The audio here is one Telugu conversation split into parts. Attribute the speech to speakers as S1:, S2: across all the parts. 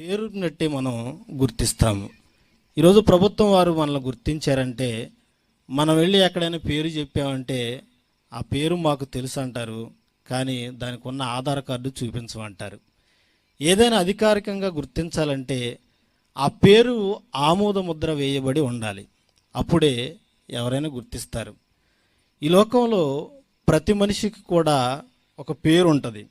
S1: పేరుని బట్టి మనం గుర్తిస్తాము. ఈరోజు ప్రభుత్వం వారు మనల్ని గుర్తించారంటే మనం వెళ్ళి ఎక్కడైనా పేరు చెప్పామంటే ఆ పేరు మాకు తెలుసు అంటారు కానీ దానికి ఉన్న ఆధార్ కార్డు చూపించమంటారు. ఏదైనా అధికారికంగా గుర్తించాలంటే ఆ పేరు ఆమోద ముద్ర వేయబడి ఉండాలి. అప్పుడే ఎవరైనా గుర్తిస్తారు. ఈ లోకంలో ప్రతి మనిషికి కూడా ఒక పేరు ఉంటుంది.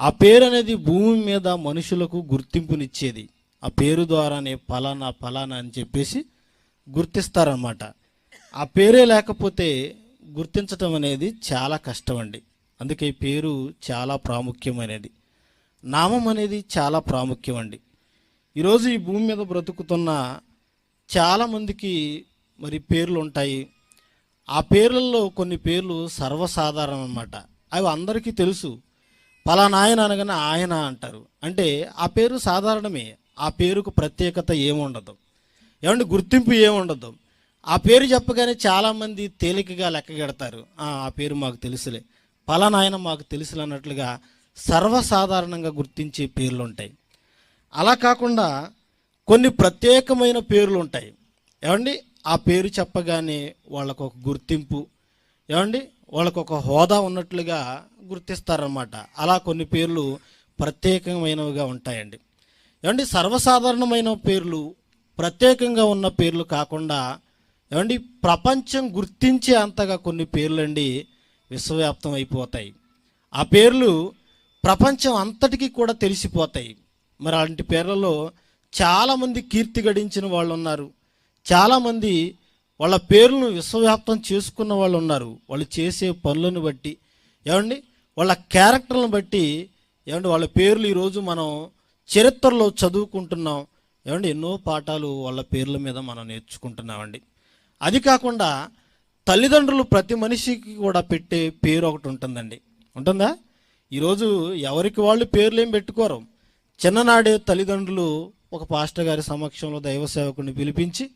S1: ఆ పేరు అనేది భూమి మీద మనుషులకు గుర్తింపునిచ్చేది. ఆ పేరు ద్వారానే ఫలానా ఫలానా అని చెప్పేసి గుర్తిస్తారనమాట ఆ పేరే లేకపోతే గుర్తించటం అనేది చాలా కష్టం అండి అందుకే పేరు చాలా ప్రాముఖ్యమైనది. నామం అనేది చాలా ప్రాముఖ్యం అండి ఈరోజు ఈ భూమి మీద బ్రతుకుతున్న చాలామందికి మరి పేర్లు ఉంటాయి ఆ పేర్లలో కొన్ని పేర్లు సర్వసాధారణం అన్నమాట అవి అందరికీ తెలుసు. పలానాయన అనగానే ఆయన అంటారు. అంటే ఆ పేరు సాధారణమే. ఆ పేరుకు ప్రత్యేకత ఏముండదు. ఏమంటే గుర్తింపు ఏముండదు. ఆ పేరు చెప్పగానే చాలామంది తేలికగా లెక్కగెడతారు "ఆ, పేరు మాకు తెలుసులే. పలానాయన మాకు తెలుసులే అన్నట్లుగా సర్వసాధారణంగా గుర్తించే పేర్లు ఉంటాయి అలా కాకుండా కొన్ని ప్రత్యేకమైన పేర్లు ఉంటాయి ఏమండి? ఆ పేరు చెప్పగానే వాళ్ళకు ఒక గుర్తింపు. ఏమండి? వాళ్ళకు ఒక హోదా ఉన్నట్లుగా గుర్తిస్తారనమాట అలా కొన్ని పేర్లు ప్రత్యేకమైనవిగా ఉంటాయండి. ఏమండి సర్వసాధారణమైన పేర్లు ప్రత్యేకంగా ఉన్న పేర్లు కాకుండా ఏమండి ప్రపంచం గుర్తించే అంతగా కొన్ని పేర్లండి విశ్వవ్యాప్తం అయిపోతాయి. ఆ పేర్లు ప్రపంచం అంతటికీ కూడా తెలిసిపోతాయి. మరి అలాంటి పేర్లలో చాలామంది కీర్తి గడించిన వాళ్ళు ఉన్నారు చాలామంది వాళ్ళ పేర్లను విశ్వవ్యాప్తం చేసుకున్న వాళ్ళు ఉన్నారు వాళ్ళు చేసే పనులను బట్టి. ఏమండి వాళ్ళ క్యారెక్టర్లను బట్టి ఏమంటే వాళ్ళ పేర్లు ఈరోజు మనం చరిత్రలో చదువుకుంటున్నాం. ఏమంటే ఎన్నో పాఠాలు వాళ్ళ పేర్ల మీద మనం నేర్చుకుంటున్నామండి. అది కాకుండా తల్లిదండ్రులు ప్రతి మనిషికి కూడా పెట్టే పేరు ఒకటి ఉంటుందండి. ఉంటుందా? ఈరోజు ఎవరికి వాళ్ళు పేర్లు ఏం పెట్టుకోరు. చిన్ననాడే తల్లిదండ్రులు ఒక పాస్టర్ గారి సమక్షంలో దైవ సేవకుని పిలిపించి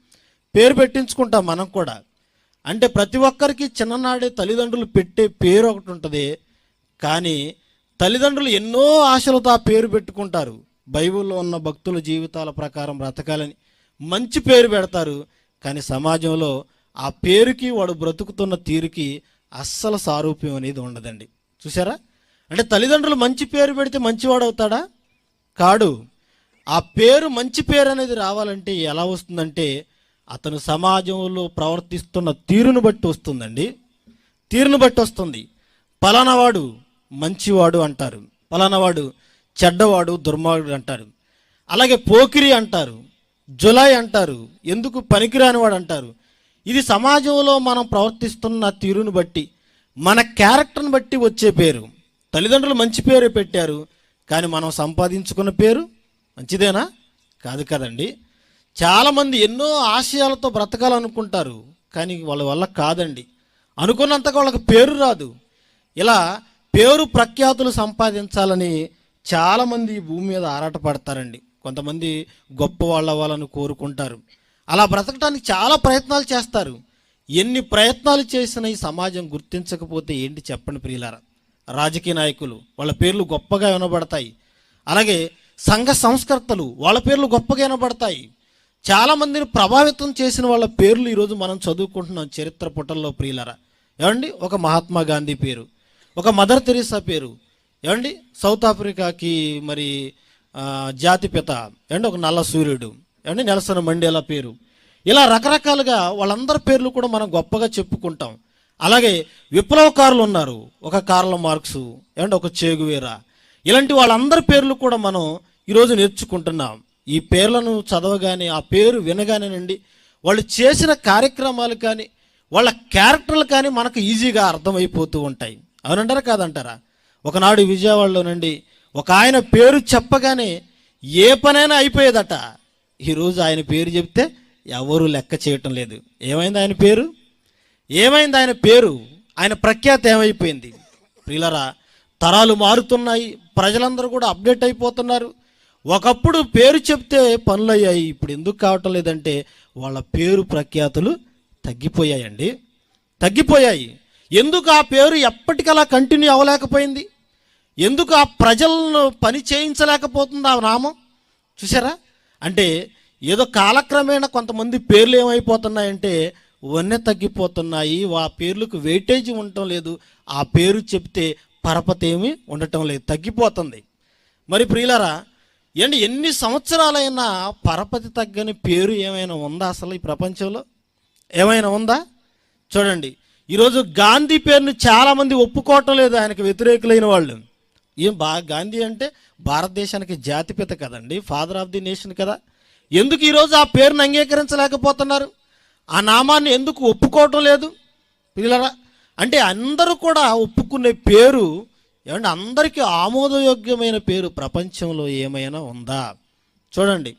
S1: పేరు పెట్టించుకుంటాం మనం కూడా. అంటే ప్రతి ఒక్కరికి చిన్ననాడే తల్లిదండ్రులు పెట్టే పేరు ఒకటి ఉంటుంది. కానీ తల్లిదండ్రులు ఎన్నో ఆశలతో ఆ పేరు పెట్టుకుంటారు. బైబిల్లో ఉన్న భక్తుల జీవితాల ప్రకారం బ్రతకాలని మంచి పేరు పెడతారు. కానీ సమాజంలో ఆ పేరుకి వాడు బ్రతుకుతున్న తీరుకి అస్సలు సారూప్యం అనేది ఉండదండి. చూసారా అంటే తల్లిదండ్రులు మంచి పేరు పెడితే మంచివాడు అవుతాడా? కాడు. ఆ పేరు మంచి పేరు అనేది రావాలంటే ఎలా వస్తుందంటే అతను సమాజంలో ప్రవర్తిస్తున్న తీరును బట్టి వస్తుందండి. తీరును బట్టి వస్తుంది. పలానావాడు మంచివాడు అంటారు. పలానావాడు చెడ్డవాడు దుర్మార్గుడు అంటారు. అలాగే పోకిరి అంటారు జులై అంటారు ఎందుకు పనికిరానివాడు అంటారు. ఇది సమాజంలో మనం ప్రవర్తిస్తున్న తీరును బట్టి మన క్యారెక్టర్ని బట్టి వచ్చే పేరు. తల్లిదండ్రులు మంచి పేరు పెట్టారు కానీ మనం సంపాదించుకున్న పేరు మంచిదేనా? కాదు కదండి. చాలామంది ఎన్నో ఆశయాలతో బ్రతకాలనుకుంటారు కానీ వాళ్ళ వల్ల కాదండి. అనుకున్నంతగా వాళ్ళకి పేరు రాదు. ఇలా పేరు ప్రఖ్యాతులు సంపాదించాలని చాలామంది ఈ భూమి మీద ఆరాటపడతారండి. కొంతమంది గొప్ప వాళ్ళ వాళ్ళని కోరుకుంటారు. అలా బ్రతకడానికి చాలా ప్రయత్నాలు చేస్తారు. ఎన్ని ప్రయత్నాలు చేసినా ఈ సమాజం గుర్తించకపోతే ఏంటి చెప్పండి ప్రియులారా? రాజకీయ నాయకులు వాళ్ళ పేర్లు గొప్పగా వినబడతాయి. అలాగే సంఘ సంస్కర్తలు వాళ్ళ పేర్లు గొప్పగా వినబడతాయి. చాలామందిని ప్రభావితం చేసిన వాళ్ళ పేర్లు ఈరోజు మనం చదువుకుంటున్నాం చరిత్ర పుటల్లో ప్రియులరా. ఏమండి? ఒక మహాత్మా గాంధీ పేరు. ఒక మదర్ తెరీసా పేరు. ఏమండి? సౌత్ ఆఫ్రికాకి మరి జాతిపిత ఏమండి? ఒక నల్ల సూర్యుడు. ఏమండి? నెలసన మండేలా పేరు. ఇలా రకరకాలుగా వాళ్ళందరి పేర్లు కూడా మనం గొప్పగా చెప్పుకుంటాం. అలాగే విప్లవకారులు ఉన్నారు. ఒక కార్ల మార్క్సు ఏమంటే ఒక చేగువేరా ఇలాంటి వాళ్ళందరి పేర్లు కూడా మనం ఈరోజు నేర్చుకుంటున్నాం. ఈ పేర్లను చదవగానే ఆ పేరు వినగానేనండి వాళ్ళు చేసిన కార్యక్రమాలు కానీ వాళ్ళ క్యారెక్టర్లు కానీ మనకు ఈజీగా అర్థమైపోతూ ఉంటాయి. అవునంటారా కాదంటారా? ఒకనాడు విజయవాడలోనండి ఒక ఆయన పేరు చెప్పగానే ఏ పనైనా అయిపోయేదట. ఈరోజు ఆయన పేరు చెప్తే ఎవరూ లెక్క చేయటం లేదు. ఏమైంది ఆయన పేరు? ఏమైంది ఆయన పేరు? ఆయన ప్రఖ్యాత ఏమైపోయింది? ప్రియులరా తరాలు మారుతున్నాయి ప్రజలందరూ కూడా అప్డేట్ అయిపోతున్నారు. ఒకప్పుడు పేరు చెప్తే పనులు అయ్యాయి ఇప్పుడు ఎందుకు కావటం లేదంటే వాళ్ళ పేరు ప్రఖ్యాతులు తగ్గిపోయాయండి. తగ్గిపోయాయి. ఎందుకు ఆ పేరు ఎప్పటికలా కంటిన్యూ అవ్వలేకపోయింది? ఎందుకు ఆ ప్రజలను పని చేయించలేకపోతుంది ఆ నామం? చూసారా అంటే ఏదో కాలక్రమేణా కొంతమంది పేర్లు ఏమైపోతున్నాయంటే వన్నె తగ్గిపోతున్నాయి ఆ పేర్లకు వెయిటేజ్ ఉండటం లేదు ఆ పేరు చెప్తే పరపతి ఏమి ఉండటం లేదు తగ్గిపోతుంది. మరి ప్రియులరా ఏంటి ఎన్ని సంవత్సరాలైనా పరపతి తగ్గని పేరు ఏమైనా ఉందా అసలు ఈ ప్రపంచంలో? ఏమైనా ఉందా? చూడండి ఈరోజు గాంధీ పేరుని చాలామంది ఒప్పుకోవటం లేదు. ఆయనకు వ్యతిరేకులైన వాళ్ళు. ఏం బా గాంధీ అంటే భారతదేశానికి జాతిపిత కదండి. ఫాదర్ ఆఫ్ ది నేషన్ కదా. ఎందుకు ఈరోజు ఆ పేరును అంగీకరించలేకపోతున్నారు? ఆ నామాన్ని ఎందుకు ఒప్పుకోవటం లేదు? పిల్లరా అంటే అందరూ కూడా ఒప్పుకునే పేరు ఏమంటే అందరికీ ఆమోదయోగ్యమైన పేరు ప్రపంచంలో ఏమైనా ఉందా? చూడండి.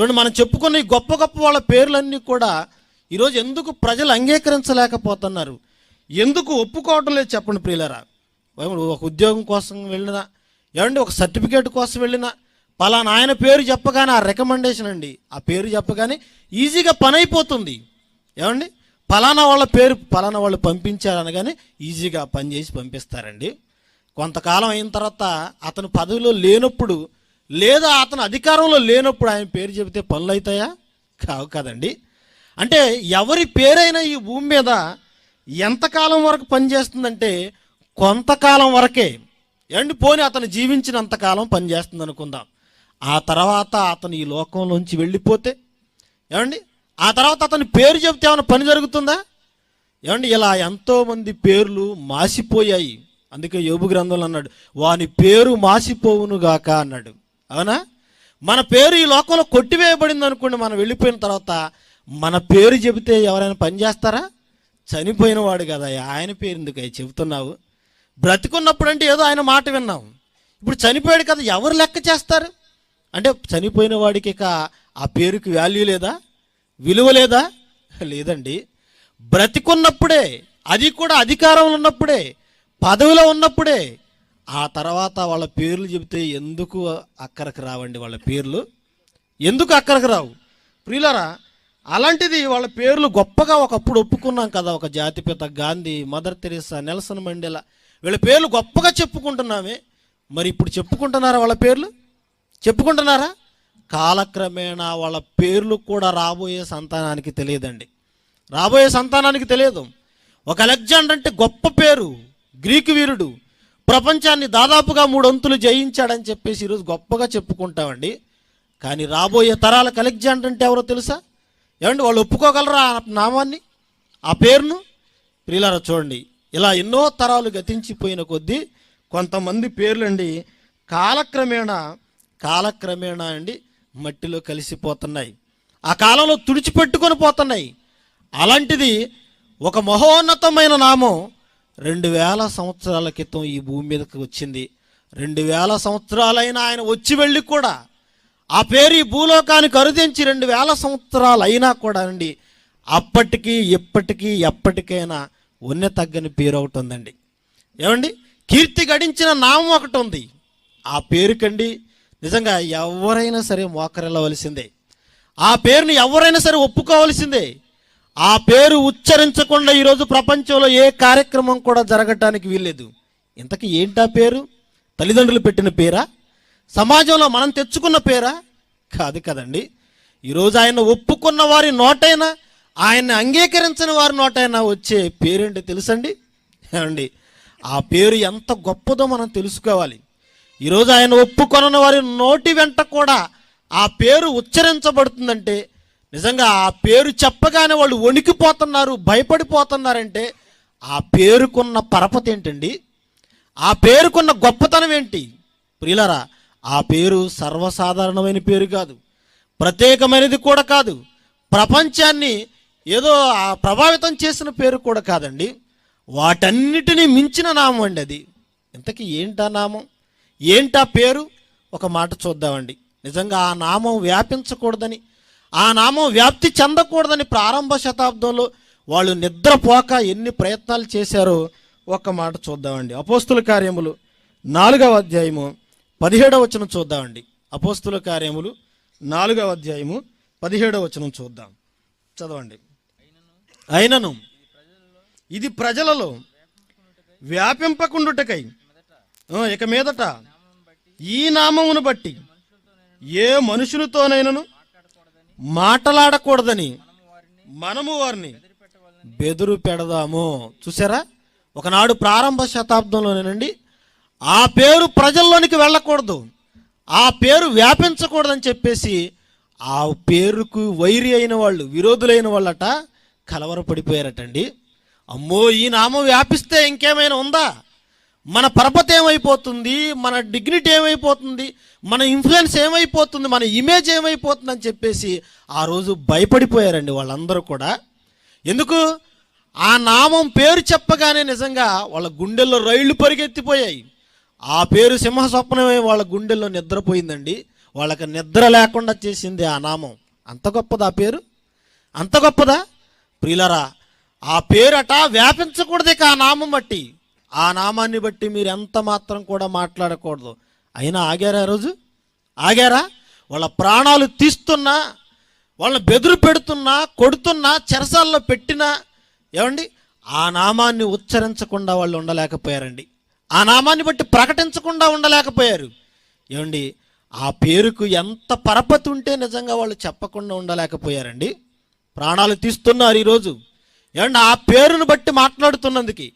S1: చూడండి మనం చెప్పుకునే గొప్ప గొప్ప వాళ్ళ పేర్లన్నీ కూడా ఈరోజు ఎందుకు ప్రజలు అంగీకరించలేకపోతున్నారు? ఎందుకు ఒప్పుకోవటం లేదు చెప్పండి ప్రియులరా? ఒక ఉద్యోగం కోసం వెళ్ళినా ఏమండి ఒక సర్టిఫికేట్ కోసం వెళ్ళినా పలానా ఆయన పేరు చెప్పగానే ఆ రికమెండేషన్ అండి. ఆ పేరు చెప్పగానే ఈజీగా పని అయిపోతుంది. ఏమండి పలానా వాళ్ళ పేరు పలానా వాళ్ళు పంపించారనగానే ఈజీగా పని చేసి పంపిస్తారండి. కొంతకాలం అయిన తర్వాత అతను పదవిలో లేనప్పుడు లేదా అతను అధికారంలో లేనప్పుడు ఆయన పేరు చెబితే పనులు అవుతాయా? కావు కదండి. అంటే ఎవరి పేరైనా ఈ భూమి మీద ఎంతకాలం వరకు పనిచేస్తుందంటే కొంతకాలం వరకే. ఎండి పోని అతను జీవించినంతకాలం పనిచేస్తుంది అనుకుందాం ఆ తర్వాత అతను ఈ లోకంలోంచి వెళ్ళిపోతే ఏమండి? ఆ తర్వాత అతని పేరు చెబితే ఏమైనా పని జరుగుతుందా? ఏమండి? ఇలా ఎంతోమంది పేర్లు మాసిపోయాయి. అందుకే యోబు గ్రంథంలో అన్నాడు వాని పేరు మాసిపోవునుగాక అన్నాడు. అవునా? మన పేరు ఈ లోకంలో కొట్టివేయబడింది అనుకోండి మనం వెళ్ళిపోయిన తర్వాత మన పేరు చెబితే ఎవరైనా పని చేస్తారా? చనిపోయిన వాడు కదా ఆయన పేరు ఎందుకు చెబుతున్నావు? బ్రతికున్నప్పుడు అంటే ఏదో ఆయన మాట విన్నాం. ఇప్పుడు చనిపోయాడు కదా ఎవరు లెక్క చేస్తారు? అంటే చనిపోయిన వాడికి ఇక ఆ పేరుకి వాల్యూ లేదా? విలువ లేదా? లేదండి. బ్రతికున్నప్పుడే అది కూడా అధికారంలో ఉన్నప్పుడే పదవిలో ఉన్నప్పుడే ఆ తర్వాత వాళ్ళ పేర్లు చెబితే ఎందుకు అక్కడికి రావండి వాళ్ళ పేర్లు? ఎందుకు అక్కడికి రావు? ప్రియులరా అలాంటిది వాళ్ళ పేర్లు గొప్పగా ఒకప్పుడు ఒప్పుకున్నాం కదా ఒక జాతిపిత Gandhi mother Teresa Nelson Mandela. వీళ్ళ పేర్లు గొప్పగా చెప్పుకుంటున్నామే. మరి ఇప్పుడు చెప్పుకుంటున్నారా వాళ్ళ పేర్లు? చెప్పుకుంటున్నారా? కాలక్రమేణా వాళ్ళ పేర్లు కూడా రాబోయే సంతానానికి తెలియదండి. రాబోయే సంతానానికి తెలియదు. ఒక అలెగ్జాండర్ అంటే గొప్ప పేరు గ్రీకు వీరుడు. ప్రపంచాన్ని దాదాపుగా మూడు అంతులు జయించాడని చెప్పేసి ఈరోజు గొప్పగా చెప్పుకుంటామండి. కానీ రాబోయే తరాలకు అలెగ్జాండర్ అంటే ఎవరో తెలుసా? ఏమండి వాళ్ళు ఒప్పుకోగలరా ఆ నామాన్ని? ఆ పేరును? ప్రియులారా చూడండి. ఇలా ఎన్నో తరాలు గతించిపోయిన కొద్దీ కొంతమంది పేర్లండి కాలక్రమేణా కాలక్రమేణా అండి మట్టిలో కలిసిపోతున్నాయి. ఆ కాలంలో తుడిచిపెట్టుకొని పోతున్నాయి. అలాంటిది ఒక మహోన్నతమైన నామం రెండు వేల సంవత్సరాల క్రితం ఈ భూమి మీదకి వచ్చింది. రెండు వేల సంవత్సరాలైన ఆయన వచ్చి వెళ్ళి కూడా ఆ పేరు ఈ భూలోకానికి అరుదించి రెండు వేల సంవత్సరాలు అయినా కూడా అండి అప్పటికీ ఇప్పటికీ ఎప్పటికైనా ఉన్నె తగ్గని పేరు ఒకటి ఉందండి. ఏమండి? కీర్తి గడించిన నామం ఒకటి ఉంది. ఆ పేరుకండి నిజంగా ఎవరైనా సరే మోకరెళ్ళవలసిందే ఆ పేరుని ఎవరైనా సరే ఒప్పుకోవలసిందే. ఆ పేరు ఉచ్చరించకుండా ఈరోజు ప్రపంచంలో ఏ కార్యక్రమం కూడా జరగటానికి వీల్లేదు. ఇంతకీ ఏంటా పేరు? తల్లిదండ్రులు పెట్టిన పేరా? సమాజంలో మనం తెచ్చుకున్న పేరా? కాదు కదండి. ఈరోజు ఆయన ఒప్పుకున్న వారి నోటైనా ఆయన్ని అంగీకరించిన వారి నోటైనా వచ్చే పేరేంటి తెలుసండి? ఏమండి? ఆ పేరు ఎంత గొప్పదో మనం తెలుసుకోవాలి. ఈరోజు ఆయన ఒప్పుకొనని వారి నోటి వెంట కూడా ఆ పేరు ఉచ్చరించబడుతుందంటే నిజంగా ఆ పేరు చెప్పగానే వాళ్ళు వణికిపోతున్నారు భయపడిపోతున్నారంటే ఆ పేరుకున్న పరపతి ఏంటండి? ఆ పేరుకున్న గొప్పతనం ఏంటి? ప్రియులరా ఆ పేరు సర్వసాధారణమైన పేరు కాదు. ప్రత్యేకమైనది కూడా కాదు. ప్రపంచాన్ని ఏదో ప్రభావితం చేసిన పేరు కూడా కాదండి. వాటన్నిటినీ మించిన నామం అండి అది. ఇంతకీ ఏంటా నామం? ఏంటా పేరు? ఒక మాట చూద్దామండి. నిజంగా ఆ నామం వ్యాపించకూడదని ఆ నామం వ్యాప్తి చెందకూడదని ప్రారంభ శతాబ్దంలో వాళ్ళు నిద్రపోక ఎన్ని ప్రయత్నాలు చేశారో ఒక్క మాట చూద్దామండి. అపోస్తుల కార్యములు నాలుగవ అధ్యాయము పదిహేడవ వచనం చూద్దామండి. అపోస్తుల కార్యములు నాలుగవ అధ్యాయము పదిహేడవ వచనం చూద్దాం. చదవండి. అయినను ఇది ప్రజలలో వ్యాపింపకుండుటకై ఇక మీదట ఈ నామమును బట్టి ఏ మనుషులతోనైనను మాట్లాడకూడదని మనము వారిని బెదురు పెడదాము. చూసారా? ఒకనాడు ప్రారంభ శతాబ్దంలోనేనండి ఆ పేరు ప్రజల్లోనికి వెళ్ళకూడదు. ఆ పేరు వ్యాపించకూడదని చెప్పేసి ఆ పేరుకు వైరి అయిన వాళ్ళు విరోధులైన వాళ్ళట కలవరపడిపోయారటండి. అమ్మో ఈ నామం వ్యాపిస్తే ఇంకేమైనా ఉందా? మన పరపతి ఏమైపోతుంది? మన డిగ్నిటీ ఏమైపోతుంది? మన ఇన్ఫ్లుయెన్స్ ఏమైపోతుంది? మన ఇమేజ్ ఏమైపోతుంది అని చెప్పేసి ఆ రోజు భయపడిపోయారండి వాళ్ళందరూ కూడా. ఎందుకు? ఆ నామం పేరు చెప్పగానే నిజంగా వాళ్ళ గుండెల్లో రైళ్ళు పరిగెత్తిపోయాయి. ఆ పేరు సింహ స్వప్నమే వాళ్ళ గుండెల్లో నిద్రపోయిందండి. వాళ్ళకి నిద్ర లేకుండా చేసింది ఆ నామం. అంత గొప్పదా ఆ పేరు? అంత గొప్పదా? ప్రియులరా ఆ పేరట వ్యాపించకూడదు ఇక ఆ నామం బట్టి. ఆ నామాన్ని బట్టి మీరు ఎంత మాత్రం కూడా మాట్లాడకూడదు. అయినా ఆగారా రోజు? ఆగారా? వాళ్ళ ప్రాణాలు తీస్తున్నా వాళ్ళని బెదురు పెడుతున్నా కొడుతున్నా చెరసాల్లో పెట్టినా ఏమండి? ఆ నామాన్ని ఉచ్చరించకుండా వాళ్ళు ఉండలేకపోయారండి. ఆ నామాన్ని బట్టి ప్రకటించకుండా ఉండలేకపోయారు. ఏమండి ఆ పేరుకు ఎంత పరపతి ఉంటే నిజంగా వాళ్ళు చెప్పకుండా ఉండలేకపోయారండి. ప్రాణాలు తీస్తున్నారు ఈరోజు. ఏమండి ఆ పేరును బట్టి మాట్లాడుతున్నందుకు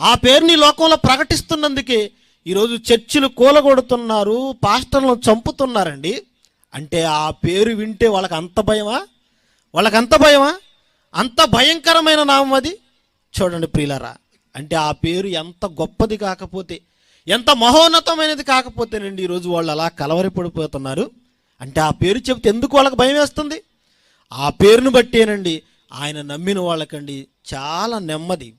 S1: ఆ పేరుని లోకంలో ప్రకటిస్తున్నందుకే ఈరోజు చర్చిలు కూలగొడుతున్నారు పాస్టర్లను చంపుతున్నారండి. అంటే ఆ పేరు వింటే వాళ్ళకి అంత భయమా? వాళ్ళకి అంత భయమా? అంత భయంకరమైన నామం అది? చూడండి ప్రియులరా అంటే ఆ పేరు ఎంత గొప్పది కాకపోతే ఎంత మహోన్నతమైనది కాకపోతేనండి ఈరోజు వాళ్ళు అలా కలవరపడిపోతున్నారు. అంటే ఆ పేరు చెబితే ఎందుకు వాళ్ళకి భయం వేస్తుంది? ఆ పేరును బట్టేనండి ఆయన నమ్మిన వాళ్ళకండి చాలా నెమ్మది.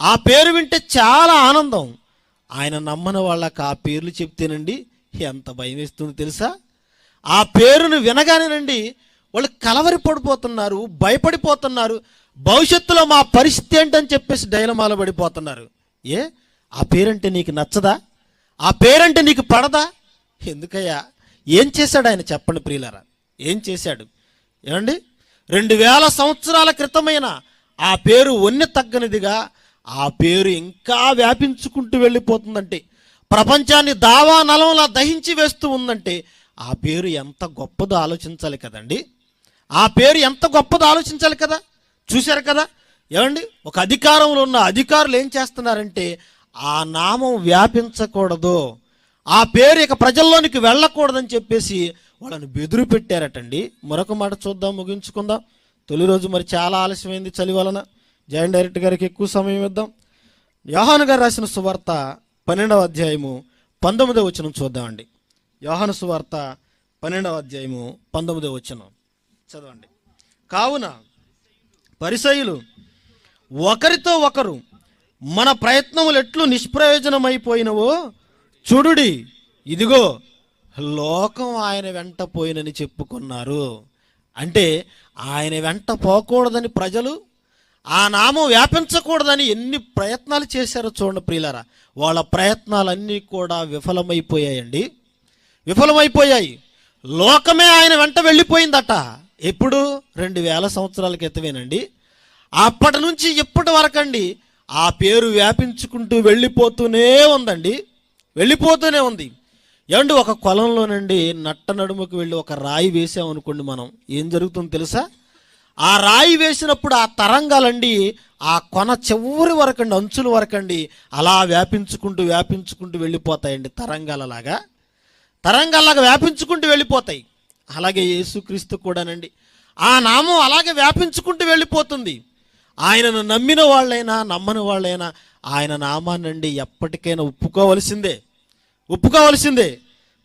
S1: ఆ పేరు వింటే చాలా ఆనందం. ఆయన నమ్మని వాళ్ళకి ఆ పేర్లు చెప్తేనండి ఎంత భయం వేస్తుంది తెలుసా? ఆ పేరును వినగానేనండి వాళ్ళు కలవరి పడిపోతున్నారు భయపడిపోతున్నారు. భవిష్యత్తులో మా పరిస్థితి ఏంటని చెప్పేసి డైలమాల పడిపోతున్నారు. ఏ? ఆ పేరంటే నీకు నచ్చదా? ఆ పేరంటే నీకు పడదా? ఎందుకయ్యా? ఏం చేశాడు ఆయన చెప్పండి ప్రియులరా? ఏం చేశాడు? ఏమండి? రెండు వేల సంవత్సరాల క్రితమైన ఆ పేరు వన్నె తగ్గనిదిగా ఆ పేరు ఇంకా వ్యాపించుకుంటూ వెళ్ళిపోతుందంటే ప్రపంచాన్ని దావా నలంలా దహించి వేస్తూ ఉందంటే ఆ పేరు ఎంత గొప్పదో ఆలోచించాలి కదండి. ఆ పేరు ఎంత గొప్పదో ఆలోచించాలి కదా? చూశారు కదా? ఏమండి? ఒక అధికారంలో ఉన్న అధికారులు ఏం చేస్తున్నారంటే ఆ నామం వ్యాపించకూడదు. ఆ పేరు ఇక ప్రజల్లోనికి వెళ్ళకూడదని చెప్పేసి వాళ్ళని బెదురు పెట్టారటండి. మరొక మాట చూద్దాం ముగించుకుందాం. తొలి రోజు మరి చాలా ఆలస్యమైంది చలి వలన. జాయింట్ డైరెక్టర్ గారికి ఎక్కువ సమయం ఇద్దాం. యోహాను గారు రాసిన సువార్త పన్నెండవ అధ్యాయము పంతొమ్మిదవ వచనం చూద్దామండి. యోహాను సువార్త పన్నెండవ అధ్యాయము పంతొమ్మిదవ వచనం చదవండి. కావున పరిసయులు ఒకరితో ఒకరు మన ప్రయత్నములు ఎట్లు నిష్ప్రయోజనమైపోయినవో చూడుడి. ఇదిగో లోకం ఆయన వెంట పోయినని చెప్పుకున్నారు. అంటే ఆయన వెంట పోకూడదని ప్రజలు ఆ నామం వ్యాపించకూడదని ఎన్ని ప్రయత్నాలు చేశారో చూడండి ప్రియులరా. వాళ్ళ ప్రయత్నాలన్నీ కూడా విఫలమైపోయాయండి. విఫలమైపోయాయి. లోకమే ఆయన వెంట వెళ్ళిపోయిందట. ఎప్పుడు రెండు వేల సంవత్సరాల క్రితమేనండి. అప్పటి నుంచి ఇప్పటి వరకు అండి ఆ పేరు వ్యాపించుకుంటూ వెళ్ళిపోతూనే ఉందండి. వెళ్ళిపోతూనే ఉంది. ఏమండి ఒక కొలంలోనండి నట్ట నడుముకు వెళ్ళి ఒక రాయి వేసామనుకోండి మనం. ఏం జరుగుతుందో తెలుసా? ఆ రాయి వేసినప్పుడు ఆ తరంగాలండి ఆ కొన చివరి వరకండి అంచుల వరకండి అలా వ్యాపించుకుంటూ వ్యాపించుకుంటూ వెళ్ళిపోతాయండి తరంగాలలాగా. తరంగాల్లాగా వ్యాపించుకుంటూ వెళ్ళిపోతాయి. అలాగే యేసుక్రీస్తు కూడానండి. ఆ నామం అలాగే వ్యాపించుకుంటూ వెళ్ళిపోతుంది. ఆయనను నమ్మిన వాళ్ళైనా నమ్మని వాళ్ళైనా ఆయన నామాన్నండి ఎప్పటికైనా ఒప్పుకోవలసిందే. ఒప్పుకోవలసిందే.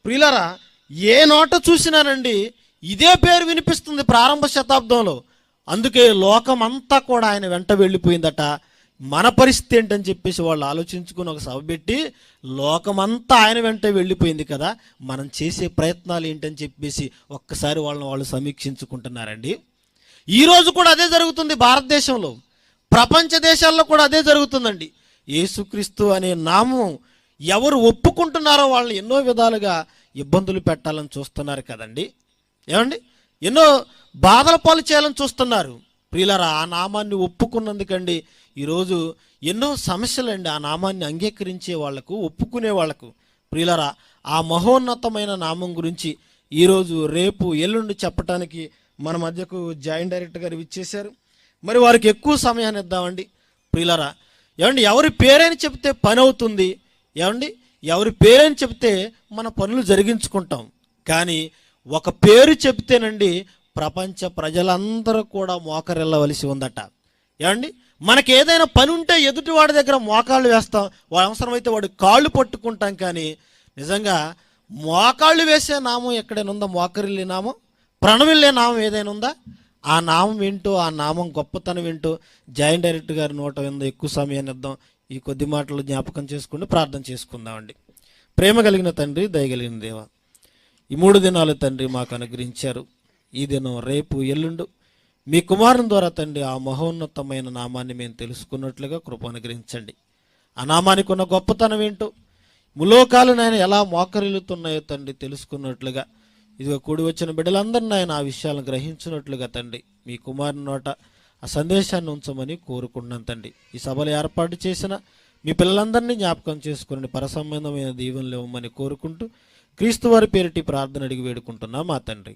S1: ప్రియులరా ఏ నోట చూసినానండి ఇదే పేరు వినిపిస్తుంది ప్రారంభ శతాబ్దంలో. అందుకే లోకమంతా కూడా ఆయన వెంట వెళ్ళిపోయిందట. మన పరిస్థితి ఏంటని చెప్పేసి వాళ్ళు ఆలోచించుకుని ఒక సభ పెట్టి లోకమంతా ఆయన వెంట వెళ్ళిపోయింది కదా మనం చేసే ప్రయత్నాలు ఏంటని చెప్పేసి ఒక్కసారి వాళ్ళని వాళ్ళు సమీక్షించుకుంటున్నారండి. ఈ రోజు కూడా అదే జరుగుతుంది భారతదేశంలో. ప్రపంచ దేశాల్లో కూడా అదే జరుగుతుందండి. యేసుక్రీస్తు అనే నామం ఎవరు ఒప్పుకుంటున్నారో వాళ్ళని ఎన్నో విధాలుగా ఇబ్బందులు పెట్టాలని చూస్తున్నారు కదండి. ఏమండి? ఎన్నో బాధల పాలు చేయాలని చూస్తున్నారు. ప్రియులరా ఆ నామాన్ని ఒప్పుకున్నందుకండి ఈరోజు ఎన్నో సమస్యలండి ఆ నామాన్ని అంగీకరించే వాళ్ళకు ఒప్పుకునే వాళ్ళకు. ప్రియులరా ఆ మహోన్నతమైన నామం గురించి ఈరోజు రేపు ఎల్లుండి చెప్పటానికి మన మధ్యకు జాయింట్ డైరెక్టర్ గారు ఇచ్చేశారు మరి వారికి ఎక్కువ సమయాన్ని ఇద్దామండి. ప్రియులరా ఏమండి ఎవరి పేరని చెప్తే పని అవుతుంది. ఏమండి ఎవరి పేరని చెప్తే మన పనులు జరిగించుకుంటాం. కానీ ఒక పేరు చెప్తేనండి ప్రపంచ ప్రజలందరూ కూడా మోకరిల్లవలసి ఉందట. ఏమండి? మనకి ఏదైనా పని ఉంటే ఎదుటి వాడి దగ్గర మోకాళ్ళు వేస్తాం. వాడు అవసరమైతే వాడు కాళ్ళు పట్టుకుంటాం కానీ నిజంగా మోకాళ్ళు వేసే నామం ఎక్కడైనా ఉందా మోకరిల్లి నామం? ప్రణవిల్లే నామం ఏదైనా ఉందా ఆ నామం వింటూ ఆ నామం గొప్పతనం వింటూ జాయింట్ డైరెక్టర్ గారి నోట విందో ఎక్కువ సమయాన్ని ఇద్దాం. ఈ కొద్ది మాటలు జ్ఞాపకం చేసుకుని ప్రార్థన చేసుకుందామండి. ప్రేమ కలిగిన తండ్రి దయగలిగిన దేవ ఈ మూడు దినాలు తండ్రి మాకు అనుగ్రహించారు. ఈ దినం రేపు ఎల్లుండు మీ కుమారుని ద్వారా తండ్రి ఆ మహోన్నతమైన నామాన్ని మేము తెలుసుకున్నట్లుగా కృప అనుగ్రహించండి. ఆ నామానికి ఉన్న గొప్పతనం ఏంటో ములోకాలు నాయన ఎలా మోకరిల్లుతున్నాయో తండ్రి తెలుసుకున్నట్లుగా ఇదిగో కూడి వచ్చిన బిడ్డలందరినీ ఆయన ఆ విషయాలను గ్రహించినట్లుగా తండ్రి మీ కుమారుని నోట ఆ సందేశాన్ని ఉంచమని కోరుకున్నాను తండ్రి. ఈ సభలు ఏర్పాటు చేసిన మీ పిల్లలందరినీ జ్ఞాపకం చేసుకుని పరసంబంధమైన దీవెనలు ఇవ్వమని కోరుకుంటూ క్రీస్తు వారి పేరిటి ప్రార్థన అడిగి వేడుకుంటున్నా మా తండ్రి.